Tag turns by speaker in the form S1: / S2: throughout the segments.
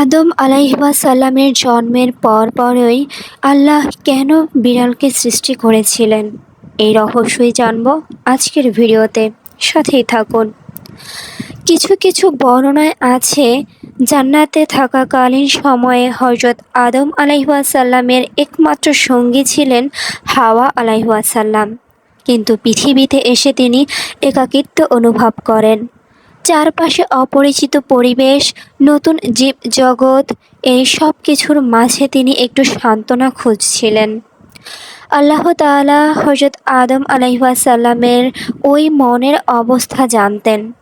S1: আদম আলাইহিসাল্লামের জন্মের পর পরই আল্লাহ কেন বিড়ালকে সৃষ্টি করেছিলেন? এই রহস্যই জানব আজকের ভিডিওতে। সাথেই থাকুন। কিছু কিছু বর্ণনায় আছে, জান্নাতে থাকাকালীন সময়ে হজরত আদম আলাইহাসাল্লামের একমাত্র সঙ্গী ছিলেন হাওয়া আলাইহাসাল্লাম কিন্তু পৃথিবীতে এসে তিনি একাকিত্ব অনুভব করেন। চারপাশে অপরিচিত পরিবেশ, নতুন জীব জগৎ, এই সব কিছুর মাঝে তিনি একটু সান্ত্বনা খুঁজছিলেন। আল্লাহ তাআলা হজরত আদম আলাইসাল্লামের ওই মনের অবস্থা জানতেন।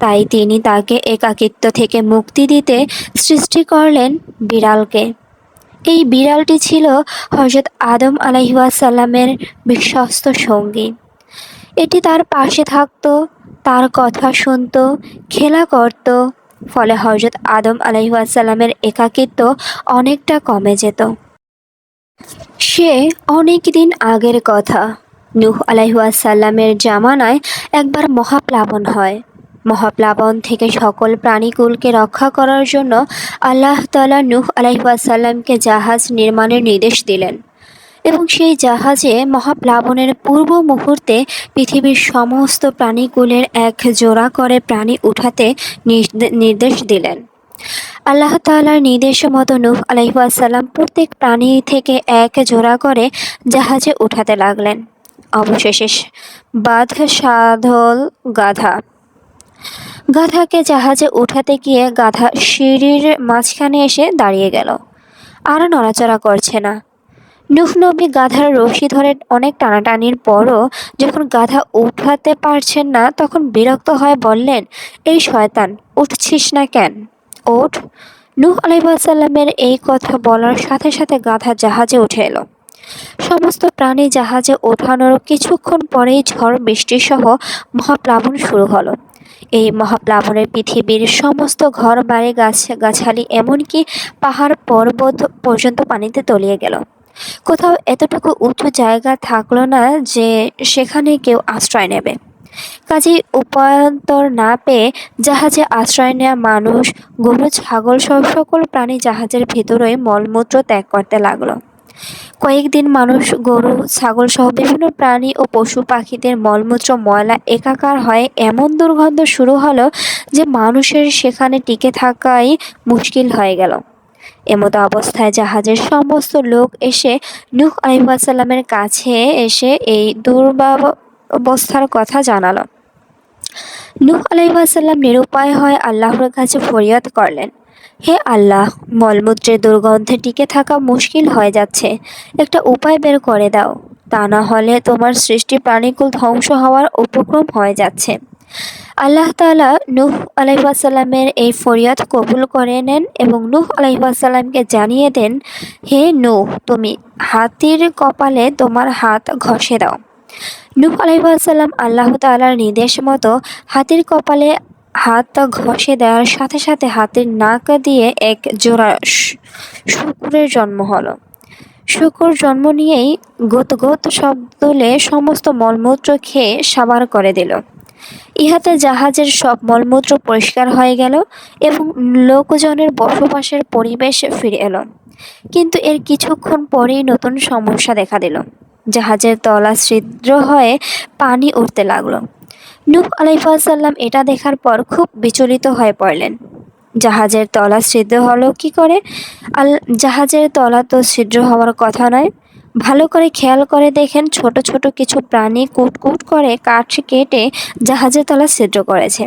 S1: তাই তিনি তাকে একাকিত্ব থেকে মুক্তি দিতে সৃষ্টি করলেন বিড়ালকে। এই বিড়ালটি ছিল হজরত আদম আলাইসাল্লামের বিশ্বস্ত সঙ্গী। এটি তার পাশে থাকতো, তার কথা শুনত, খেলা করত। ফলে হজরত আদম আলাইসাল্লামের একাকিত্ব অনেকটা কমে যেত। সে অনেক দিন আগের কথা। নূহ আলাইসাল্লামের জামানায় একবার মহাপ্লাবন হয়। মহাপ্লাবন থেকে সকল প্রাণীকুলকে রক্ষা করার জন্য আল্লাহ তালা নূহ আলাইসাল্লামকে জাহাজ নির্মাণের নির্দেশ দিলেন। এবং সেই জাহাজে মহাপ্লাবনের পূর্ব মুহূর্তে পৃথিবীর সমস্ত প্রাণীকুলের এক জোড়া করে প্রাণী উঠাতে নির্দেশ দিলেন। আল্লাহ তালার নির্দেশ মতো নূহ আলহিসাল্লাম প্রত্যেক প্রাণী থেকে এক জোড়া করে জাহাজে উঠাতে লাগলেন। অবশেষে বাধ সাধল গাধা। গাধাকে জাহাজে উঠাতে গিয়ে গাধা সিঁড়ির মাঝখানে এসে দাঁড়িয়ে গেল। আর নড়াচড়া করছে না। নুহ নবী গাধার রশি ধরে অনেক টানাটানির পরও যখন গাধা উঠাতে পারছেন না, তখন বিরক্ত হয়ে বললেন, এই শয়তান, উঠছিস না কেন? ওঠ। নূহ আলাইসাল্লামের এই কথা বলার সাথে সাথে গাধা জাহাজে উঠে এলো। সমস্ত প্রাণী জাহাজে ওঠানোর কিছুক্ষণ পরেই ঝড় বৃষ্টি সহ মহাপ্লাবন শুরু হলো। এই মহাপ্লাবনের পৃথিবীর সমস্ত ঘর বাড়ি গাছ গাছালি এমনকি পাহাড় পর্বত পর্যন্ত পানিতে তলিয়ে গেল। কোথাও এতটুকু উঁচু জায়গা থাকল না যে সেখানে কেউ আশ্রয় নেবে। কাজেই উপায়ন্তর না পেয়ে জাহাজে আশ্রয় নেওয়া মানুষ গরু, ছাগল সব সকল প্রাণী জাহাজের ভেতরে মলমূত্র ত্যাগ করতে লাগল। কয়েকদিন মানুষ গরু, ছাগল সহ বিভিন্ন প্রাণী ও পশু পাখিদের মলমূত্র, ময়লা একাকার হয় এমন দুর্গন্ধ শুরু হলো যে মানুষের সেখানে টিকে থাকাই মুশকিল হয়ে গেল। এমতো অবস্থায় জাহাজের সমস্ত লোক এসে নূহ আলিহাসাল্লামের কাছে এসে এই দুর্বাবস্থার কথা জানালো। নূহ আলাইসাল্লাম নিরুপায় হয় আল্লাহর কাছে ফরিয়াদ করলেন, হে আল্লাহ, মলমূত্রের দুর্গন্ধে টিকে থাকা মুশকিল হয়ে যাচ্ছে। একটা উপায় বের করে দাও। তা না হলে তোমার সৃষ্টি প্রাণীকুল ধ্বংস হওয়ার উপক্রম হয়ে যাচ্ছে। আল্লাহ তালা নূহ আলাইসাল্লামের এই ফরিয়াদ কবুল করে নেন এবং নূহ আলাইসাল্লামকে জানিয়ে দেন, হে নূহ, তুমি হাতির কপালে তোমার হাত ঘষে দাও। নূহ আলাইসাল্লাম আল্লাহ তালার নির্দেশ মতো হাতির কপালে হাত ঘষে দেওয়ার সাথে সাথে হাতের নাক দিয়ে এক জোড়া শুকুরের জন্ম হলো। শুকুর জন্ম নিয়েই গত গত শব্দলে সমস্ত মলমূত্র খেয়ে সাবার করে দিল। ইহাতে জাহাজের সব মলমূত্র পরিষ্কার হয়ে গেল এবং লোকজনের বসবাসের পরিবেশ ফিরে এলো। কিন্তু এর কিছুক্ষণ পরেই নতুন সমস্যা দেখা দিল। জাহাজের তলা ছিদ্র হয়ে পানি উঠতে লাগল। নূহ আলাইসাল্লাম এটা দেখার পর খুব বিচলিত হয়ে পড়লেন। জাহাজের তলা ছিদ্র হলো কি করে? আল, জাহাজের তলা তো ছিদ্র হওয়ার কথা নয়। ভালো করে খেয়াল করে দেখেন, ছোট ছোট কিছু প্রাণী কুটকুট করে কাঠ কেটে জাহাজের তলা ছিদ্র করেছে।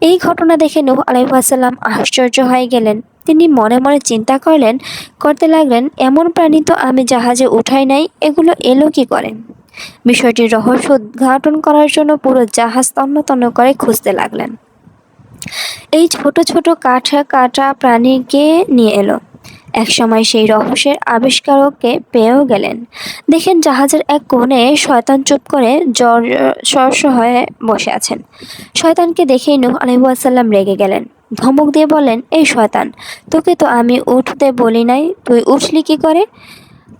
S1: এই ঘটনা দেখে নূহ আলাইসাল্লাম আশ্চর্য হয়ে গেলেন। তিনি মনে মনে চিন্তা করলেন, করতে লাগলেন, এমন প্রাণী তো আমি জাহাজে উঠাই নাই, এগুলো এলো কি করেন বিষয়টির রহস্য উদ্ঘাটন করার জন্য পুরো জাহাজ তন্ন তন্ন করে খুঁজতে লাগলেন। এই ছোট ছোট কাঠা কাটা প্রাণীকে নিয়ে এলো। একসময় সেই রহস্যের আবিষ্কারককে পেয়েও গেলেন। দেখেন জাহাজের এক কোণে শয়তান চুপ করে জ্বর সরস হয়ে বসে আছেন। শয়তানকে দেখেই নূহ আলহাসাল্লাম রেগে গেলেন। ধমক দিয়ে বলেন এই শয়তান, তোকে তো আমি উঠতে বলি নাই, তুই উঠলি কি করে?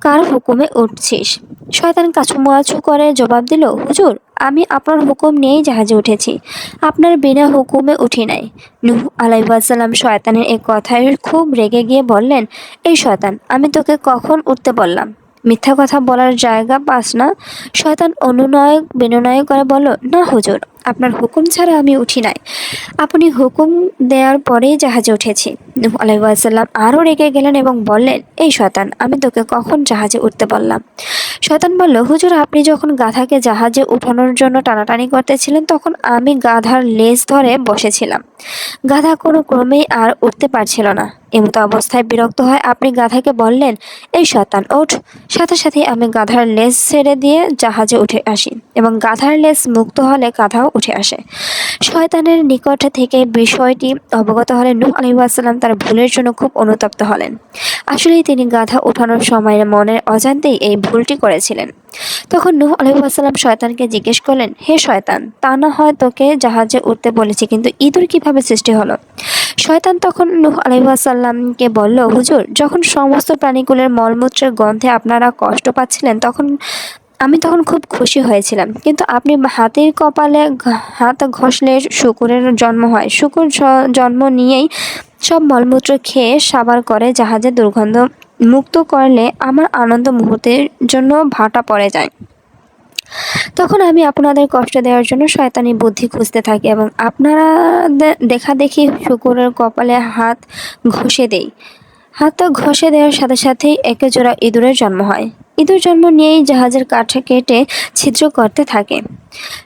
S1: কার হুকুমে উঠছিস? শয়তান কাছুমাছু করে জবাব দিল, হুজুর, আমি আপনার হুকুম নিয়েই জাহাজে উঠেছি। আপনার বিনা হুকুমে উঠি নাই। নুহ আলাইসাল্লাম শয়তানের এই কথায় খুব রেগে গিয়ে বললেন, এই শয়তান, আমি তোকে কখন উঠতে বললাম? মিথ্যা কথা বলার জায়গা পাস না। শয়তান অনুনয় বিনয় করে বলল, না হুজুর আপনার হুকুম ছাড়া আমি উঠি নাই। আপনি হুকুম দেওয়ার পরেই জাহাজে উঠেছি। নূহ আলাইসাল্লাম আরও রেগে গেলেন এবং বললেন, এই শতান আমি তোকে কখন জাহাজে উঠতে বললাম? শতান বলল, হুজুর, আপনি যখন গাধাকে জাহাজে উঠানোর জন্য টানাটানি করতেছিলেন, তখন আমি গাধার লেজ ধরে বসেছিলাম। গাধা কোনো ক্রমেই আর উঠতে পারছিল না। এমতো অবস্থায় বিরক্ত হয় আপনি গাধাকে বললেন, এই শতান ওঠ সাথে সাথে আমি গাধার লেজ ছেড়ে দিয়ে জাহাজে উঠে আসি। এবং গাধার লেজ মুক্ত হলে গাধাও উঠে আসে। শয়তানের নিকট থেকে বিষয়টি অবগত হলে নূহ আলহিউসাল্লাম তার ভুলের জন্য খুব অনুতপ্ত হলেন। আসলেই তিনি গাধা ওঠানোর সময় মনের অজান্তেই এই ভুলটি করেছিলেন। তখন নূহ আলহিউসাল্লাম শয়তানকে জিজ্ঞেস করলেন, হে শয়তান, তা না হয় তোকে জাহাজে উঠতে বলেছি, কিন্তু ইঁদুর কীভাবে সৃষ্টি হলো? শয়তান তখন নূহ আলহিহাসাল্লামকে বলল, হুজুর, যখন সমস্ত প্রাণীগুলোর মলমূত্রের গন্ধে আপনারা কষ্ট পাচ্ছিলেন, তখন আমি তখন খুব খুশি হয়েছিলাম। কিন্তু আপনি হাতির কপালে হাত ঘষলে শুকুরের জন্ম হয়। শুকুর জন্ম নিয়েই সব মলমূত্র খেয়ে সাবার করে জাহাজে দুর্গন্ধ মুক্ত করলে আমার আনন্দ মুহূর্তের জন্য ভাটা পড়ে যায়। তখন আমি আপনাদের কষ্ট দেওয়ার জন্য শয়তানি বুদ্ধি খুঁজতে থাকি এবং আপনারা দেখা দেখি শুকুরের কপালে হাত ঘষে দেই। হাতটা ঘষে দেওয়ার সাথে সাথেই একে জোড়া ইঁদুরের জন্ম হয়। ইঁদুর জন্ম নিয়েই জাহাজের কাঠে কেটে ছিদ্র করতে থাকে।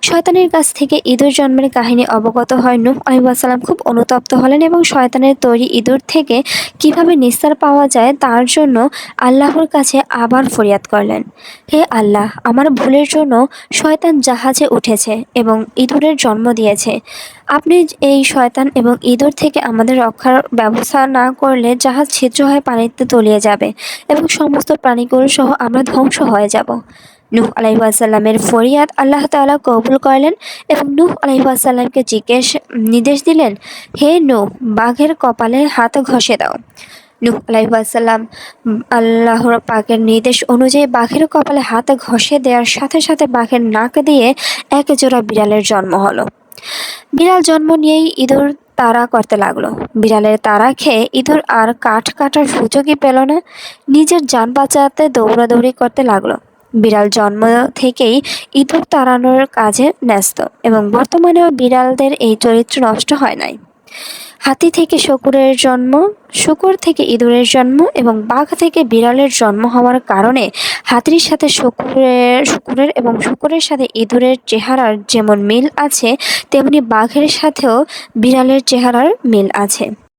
S1: শয়তানের কাছ থেকে ইঁদুর জন্মের কাহিনী অবগত হয় নূহ আলিবাসাল্লাম খুব অনুতপ্ত হলেন এবং শয়তানের তৈরি ইঁদুর থেকে কীভাবে নিস্তার পাওয়া যায় তার জন্য আল্লাহর কাছে আবার ফরিয়াদ করলেন। হে আল্লাহ, আমার ভুলের জন্য শয়তান জাহাজে উঠেছে এবং ইঁদুরের জন্ম দিয়েছে। আপনি এই শয়তান এবং ইঁদুর থেকে আমাদের রক্ষার ব্যবস্থা না করলে জাহাজ ছিদ্র হয়ে পানিতে তলিয়ে যাবে এবং সমস্ত প্রাণীগুলো সহ আমরা ধ্বংস হয়ে যাব। নূহ আলাইসাল্লামের ফরিয়াদ আল্লাহ তালা কবুল করলেন এবং নূহ আলাইসাল্লামকে জিজ্ঞেস, নির্দেশ দিলেন, হে নূহ, বাঘের কপালে হাত ঘষে দাও। নূহ আলাইসাল্লাম আল্লাহর পাকের নির্দেশ অনুযায়ী বাঘের কপালে হাত ঘষে দেওয়ার সাথে সাথে বাঘের নাক দিয়ে এক জোড়া বিড়ালের জন্ম হলো। বিড়াল জন্ম নিয়েই ইঁদুর তাড়া করতে লাগল। বিড়ালের তাড়া খেয়ে ইঁদুর আর কাঠ কাটার সুযোগই পেল না। নিজের যান বাঁচাতে দৌড়াদৌড়ি করতে লাগল। বিড়াল জন্ম থেকেই ইঁদুর তাড়ানোর কাজে ন্যস্ত এবং বর্তমানেও বিড়ালদের এই চরিত্র নষ্ট হয় নাই। হাতি থেকে শকুরের জন্ম, শুকুর থেকে ইঁদুরের জন্ম এবং বাঘ থেকে বিড়ালের জন্ম হওয়ার কারণে হাতির সাথে শুকুরের শুকুরের এবং শুকুরের সাথে ইঁদুরের চেহারার যেমন মিল আছে, তেমনি বাঘের সাথেও বিড়ালের চেহারার মিল আছে।